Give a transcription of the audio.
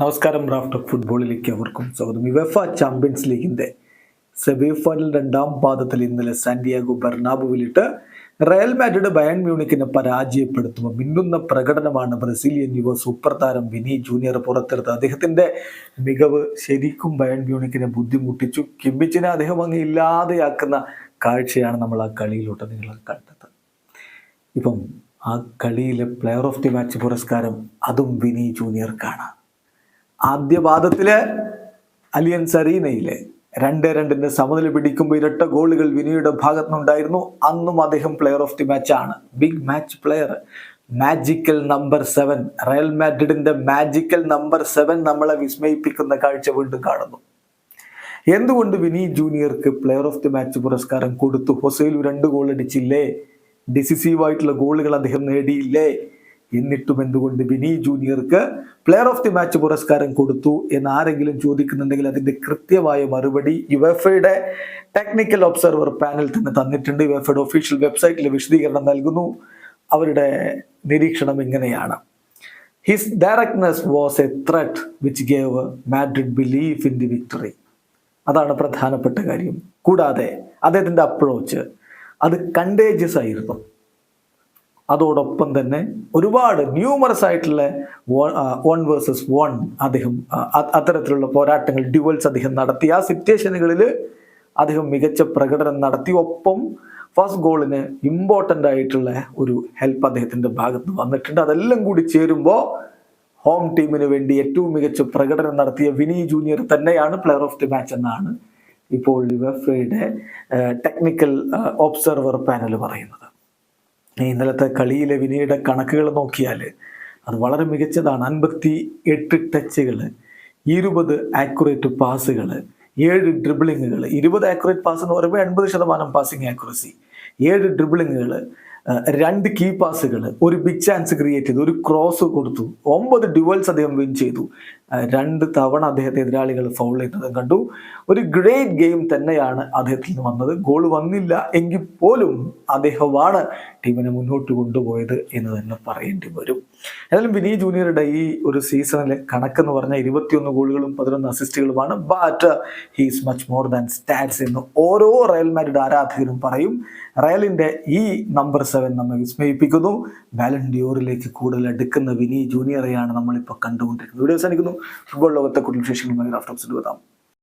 നമസ്കാരം റാഫ്റ്റർ ഫുട്ബോളിലേക്ക് അവർക്കും സ്വാഗതം. യുവഫ ചാമ്പ്യൻസ് ലീഗിന്റെ സെമി ഫൈനൽ രണ്ടാം പാദത്തിൽ ഇന്നലെ സാന്റിയാഗോ ബെർണാബുവിലിട്ട് റയൽ മാഡ്രിഡ് ബയൺ മ്യൂണിക്കിനെ പരാജയപ്പെടുത്തുമ്പോൾ മിന്നുന്ന പ്രകടനമാണ് ബ്രസീലിയൻ യുവ സൂപ്പർ താരം വിനി ജൂനിയർ പുറത്തെടുത്തത്. അദ്ദേഹത്തിന്റെ മികവ് ശരിക്കും ബയൺ മ്യൂണിക്കിനെ ബുദ്ധിമുട്ടിച്ചു. കിമ്മിച്ചിനെ അദ്ദേഹം അങ്ങ് ഇല്ലാതെയാക്കുന്ന കാഴ്ചയാണ് നമ്മൾ ആ കളിയിലോട്ട് നിങ്ങൾ കണ്ടത് ഇപ്പം ആ കളിയിലെ പ്ലെയർ ഓഫ് ദി മാച്ച് പുരസ്കാരം അതും വിനി ജൂനിയർക്കാണ്. ആദ്യ പാദത്തിൽ അലിയൻസ് അറീനയിലെ രണ്ട് രണ്ടിന്റെ സമനില പിടിക്കുമ്പോൾ ഇരട്ട ഗോളുകൾ വിനിയുടെ ഭാഗത്തു നിന്നുണ്ടായിരുന്നു അന്നും അദ്ദേഹം പ്ലെയർ ഓഫ് ദി മാച്ച് ആണ്. Big match player magical number seven Real മാഡ്രിഡിന്റെ magical number seven നമ്മളെ വിസ്മയിപ്പിക്കുന്ന കാഴ്ച വീണ്ടും കാണുന്നു. എന്തുകൊണ്ട് വിനി ജൂനിയർക്ക് പ്ലെയർ ഓഫ് ദി മാച്ച് പുരസ്കാരം കൊടുത്തു? ഹൊസൈലു രണ്ട് ഗോൾ അടിച്ചില്ലേ? ഡിസിസീവ് ആയിട്ടുള്ള ഗോളുകൾ അദ്ദേഹം നേടിയില്ലേ? എന്നിട്ടും എന്തുകൊണ്ട് ബിനി ജൂനിയർക്ക് പ്ലെയർ ഓഫ് ദി മാച്ച് പുരസ്കാരം കൊടുത്തു എന്ന് ആരെങ്കിലും ചോദിക്കുന്നുണ്ടെങ്കിൽ അതിന്റെ കൃത്യമായ മറുപടി യുവഫയുടെ ടെക്നിക്കൽ ഒബ്സർവർ പാനൽ തന്നെ തന്നിട്ടുണ്ട്. യുവഫയുടെ ഒഫീഷ്യൽ വെബ്സൈറ്റിൽ വിശദീകരണം നൽകുന്നു. അവരുടെ നിരീക്ഷണം ഇങ്ങനെയാണ്. His directness was a threat which gave Madrid belief in the victory അതാണ് പ്രധാനപ്പെട്ട കാര്യം. കൂടാതെ അദ്ദേഹത്തിന്റെ അപ്രോച്ച് അത് കണ്ടേജിയസ് ആയിരുന്നു. അതോടൊപ്പം തന്നെ ഒരുപാട് ന്യൂമറസ് ആയിട്ടുള്ള വൺ വേഴ്സസ് വൺ അദ്ദേഹം അത്തരത്തിലുള്ള പോരാട്ടങ്ങൾ ഡ്യുവൽസ് അദ്ദേഹം നടത്തി. ആ സിറ്റുവേഷനുകളിൽ അദ്ദേഹം മികച്ച പ്രകടനം നടത്തി. ഒപ്പം ഫസ്റ്റ് ഗോളിന് ഇമ്പോർട്ടന്റ് ആയിട്ടുള്ള ഒരു ഹെൽപ്പ് അദ്ദേഹത്തിന്റെ ഭാഗത്ത് വന്നിട്ടുണ്ട്. അതെല്ലാം കൂടി ചേരുമ്പോൾ ഹോം ടീമിന് വേണ്ടി ഏറ്റവും മികച്ച പ്രകടനം നടത്തിയ വിനി ജൂനിയർ തന്നെയാണ് പ്ലെയർ ഓഫ് ദി മാച്ച് എന്നാണ് ഇപ്പോൾ യുവഫയുടെ ടെക്നിക്കൽ ഒബ്സർവർ പാനൽ പറയുന്നത്. ഇന്നലത്തെ കളിയിലെ വിനയുടെ കണക്കുകൾ നോക്കിയാൽ അത് വളരെ മികച്ചതാണ്. അൻപത്തി എട്ട് ടച്ചുകൾ ഇരുപത് ആക്യുറേറ്റ് പാസുകൾ ഏഴ് ഡ്രിബിളിങ്ങുകൾ ഇരുപത് ആക്യുറേറ്റ് പാസ് എന്ന് പറയുമ്പോൾ എൺപത് ശതമാനം പാസിങ് ആക്യുറസി ഏഴ് ഡ്രിബിളിങ്ങുകൾ രണ്ട് കീ പാസുകൾ ഒരു ബിഗ് ചാൻസ് ക്രിയേറ്റ് ചെയ്തു ഒരു ക്രോസ് കൊടുത്തു. ഒമ്പത് ഡ്യുവൽസ് അദ്ദേഹം വിൻ ചെയ്തു. രണ്ട് തവണ അദ്ദേഹത്തെ എതിരാളികൾ ഫൗൾ ചെയ്യുന്നതും കണ്ടു. ഒരു ഗ്രേറ്റ് ഗെയിം തന്നെയാണ് അദ്ദേഹത്തിൽ നിന്ന് വന്നത്. ഗോൾ വന്നില്ല എങ്കിൽ പോലും അദ്ദേഹമാണ് ടീമിനെ മുന്നോട്ട് കൊണ്ടുപോയത് എന്ന് തന്നെ പറയേണ്ടി വരും. എന്നാലും വിനി ജൂനിയറുടെ ഈ ഒരു സീസണിലെ കണക്കെന്ന് പറഞ്ഞാൽ ഇരുപത്തിയൊന്ന് ഗോളുകളും പതിനൊന്ന് അസിസ്റ്റുകളുമാണ് but he's much more than stats എന്ന് ഓരോ റയൽ മാഡ്രിഡ് ആരാധകരും പറയും. റയലിന്റെ ഈ നമ്പർ സെവൻ നമ്മെ വിസ്മയിപ്പിക്കുന്നു. ബാലൻഡിയോറിലേക്ക് കൂടുതൽ അടുക്കുന്ന വിനി ജൂനിയറെയാണ് നമ്മളിപ്പോൾ കണ്ടുകൊണ്ടിരിക്കുന്നത്. വീഡിയോ അവസാനിക്കുന്നു. ഫുട്ബോൾ ലോകത്തെ കൂടുതൽ വിശേഷങ്ങളുമായി റാഫ്റ്റോക്സിൽ വരാം.